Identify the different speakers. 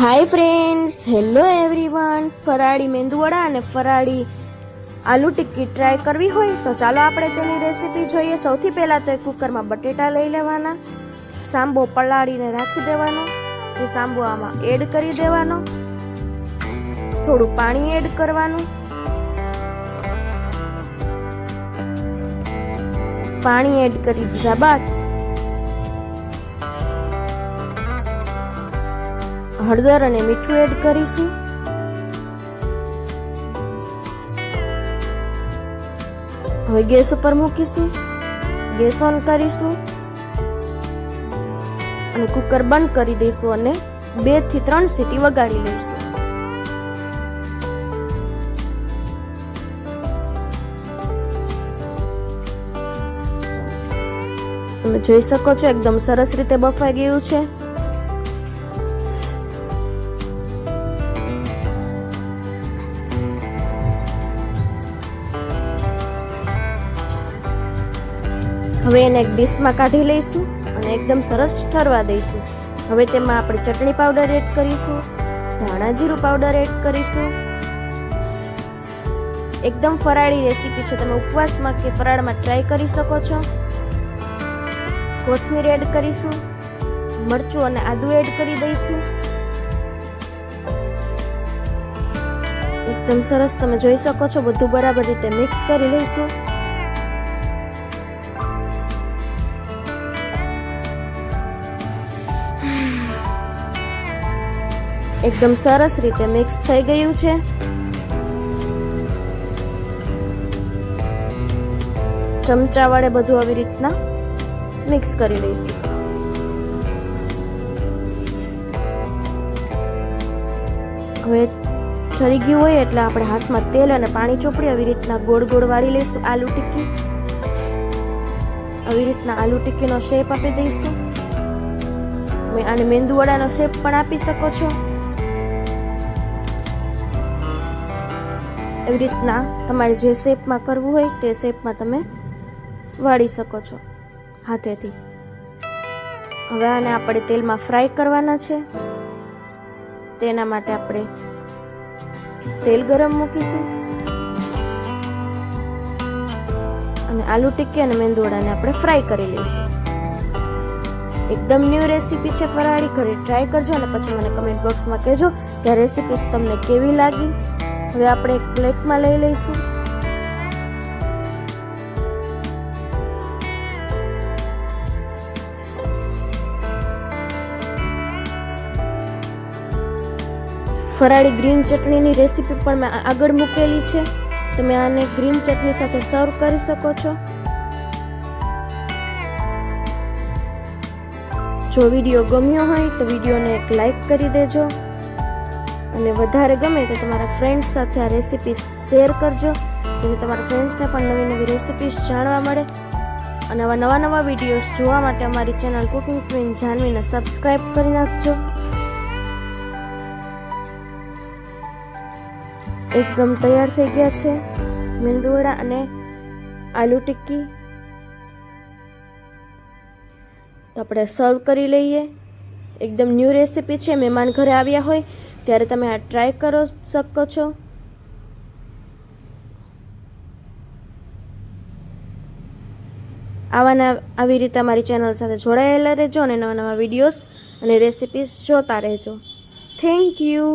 Speaker 1: Hi friends hello everyone ફરાળી મેંદુવડા અને ફરાળી આલુ ટિક્કી ટ્રાય કરવી હોય તો ચાલો આપણે તેની રેસીપી જોઈએ. સૌથી પહેલાં તો એ કુકરમાં બટેટા લઈ લેવાના. સાંબો પલાળીને રાખી દેવાનો. કે સાંબો આમાં એડ કરી દેવાનો. થોડું પાણી એડ કરવાનું. પાણી એડ કરી દીધા બાદ હળદર અને મીઠું એડ કરીશું. હવે ગેસ ઉપર મૂકીશું. ગેસ ઓન કરીશું. અને કુકર બંધ કરી દઈશું અને બેથી ત્રણ સીટી વગાડી લઈશું. તમે જોઈ શકો છો, એકદમ સરસ રીતે બફાઈ ગયું છે. હવે એને એક ડીશમાં કાઢી લઈશું અને એકદમ સરસ ઠરવા દઈશું. હવે તેમાં આપણે ચટણી પાવડર એડ કરીશું, ધાણા જીરું પાવડર એડ કરીશું. એકદમ ફરાળી રેસીપી છે, તમે ઉપવાસમાં કે ફરાળમાં ટ્રાય કરી શકો છો. કોથમીર એડ કરીશું, મરચું અને આદુ એડ કરી દઈશું. એકદમ સરસ તમે જોઈ શકો છો, બધું બરાબર રીતે મિક્સ કરી લઈશું. એકદમ સરસ રીતે મિક્સ થઈ ગયું છે. ચમચા વડે બધું આવી રીતના મિક્સ કરી લઈશું. હવે ઠરી ગયું હોય એટલે આપણે હાથમાં તેલ અને પાણી ચોપડી આવી રીતના ગોળ ગોળ વાળી લઈશું આલુ ટિક્કી. આવી રીતના આલુ ટિક્કીનો શેપ આપી દઈશું. તમે આને મેંદુ વડાનો શેપ પણ આપી શકો છો. એવી રીતના તમારે જે શેપમાં કરવું હોય તે શેપમાં તમે વાળી શકો છો હાથેથી. હવે આને આપણે તેલમાં ફ્રાય કરવાના છે. તેના માટે આપણે તેલ ગરમ મૂકીશું. અને આલુ ટિક્કી અને મેંદુવડાને આપણે ફ્રાય કરી લઈશું. એકદમ ન્યૂ રેસીપી છે ફરાળી. ઘરે ટ્રાય કરજો અને પછી મને કમેન્ટ બોક્સમાં કહેજો કે આ રેસીપી તમને કેવી લાગી? હવે આપણે એક પ્લેટમાં લઈ લઈશું. ફરાળી ગ્રીન ચટણીની રેસીપી પણ મેં આગળ મૂકેલી છે. તમે આને ગ્રીન ચટણી સાથે સર્વ કરી શકો છો. જો વીડિયો ગમ્યો હોય તો વિડીયોને એક લાઈક કરી દેજો. અને વધારે ગમે તો તમારા ફ્રેન્ડ્સ સાથે આ રેસીપી શેર કરજો, જેથી તમારા ફ્રેન્ડ્સને પણ નવી નવી રેસીપીસ જાણવા મળે. અને આવા નવા નવા વિડીયોઝ જોવા માટે અમારી ચેનલ કુકિંગ ક્વીન જાનવીને સબસ્ક્રાઈબ કરી નાખજો. એકદમ તૈયાર થઈ ગયા છે મેંદુવડા અને આલુ ટિક્કી. તો આપણે સર્વ કરી લઈએ. એકદમ ન્યૂ રેસીપી છે, મહેમાન ઘરે આવ્યા હોય, ત્યારે તમે આ ટ્રાય કરો શકો છો. આવાના આવી રીતે અમારી ચેનલ સાથે જોડાયેલા રહેજો અને નવા નવા વિડીયોઝ અને રેસિપીસ જોતા રહેજો. Thank you